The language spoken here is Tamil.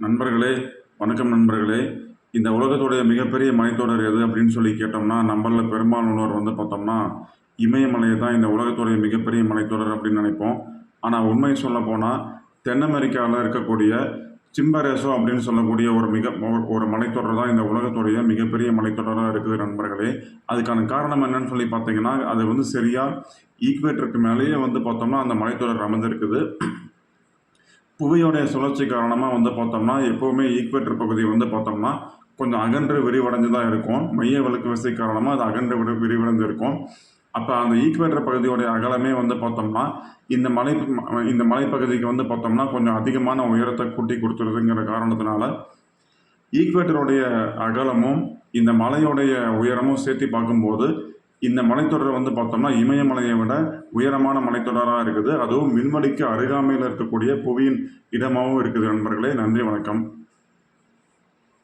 நண்பர்களே வணக்கம் நண்பர்களே. இந்த உலகத்துடைய மிகப்பெரிய மலைத்தொடர் எது அப்படின்னு சொல்லி கேட்டோம்னா நம்மளில் பெரும்பாலானோர் வந்து பார்த்தோம்னா இமயமலையை தான் இந்த உலகத்துடைய மிகப்பெரிய மலைத்தொடர் அப்படின்னு நினைப்போம். ஆனால் உண்மை சொல்ல போனால் தென் அமெரிக்காவில் இருக்கக்கூடிய சிம்பரேசோ அப்படின்னு சொல்லக்கூடிய ஒரு மிக ஒரு- ஒரு மலைத்தொடர் தான் இந்த உலகத்துடைய மிகப்பெரிய மலைத்தொடராக இருக்குது நண்பர்களே. அதுக்கான காரணம் என்னன்னு சொல்லி பார்த்தீங்கன்னா அது வந்து சரியாக ஈக்குவேட்டருக்கு மேலேயே வந்து பார்த்தோம்னா அந்த மலைத்தொடர் அமைந்திருக்குது. புவியோடைய சுழற்சி காரணமாக வந்து பார்த்தோம்னா எப்போவுமே ஈக்குவேட்டர் பகுதி வந்து பார்த்தோம்னா கொஞ்சம் அகன்று விரிவடைஞ்சு தான் இருக்கும். மைய விளக்கு விசை காரணமாக அது அகன்று விரி விரிவடைந்து இருக்கும் அப்போ அந்த ஈக்குவேட்டர் பகுதியோடைய அகலமே வந்து பார்த்தோம்னா இந்த மலை இந்த மலைப்பகுதிக்கு வந்து பார்த்தோம்னா கொஞ்சம் அதிகமான உயரத்தை கூட்டி கொடுத்துருதுங்கிற காரணத்தினால ஈக்குவேட்டருடைய அகலமும் இந்த மலையோடைய உயரமும் சேர்த்து பார்க்கும்போது இந்த மலைத்தொடர் வந்து பார்த்தோம்னா இமயமலையை விட உயரமான மலைத்தொடராக இருக்குது. அதுவும் விண்வெளிக்கு அருகாமையில் இருக்கக்கூடிய புவியின் இடமாகவும் இருக்குது நண்பர்களே. நன்றி வணக்கம்.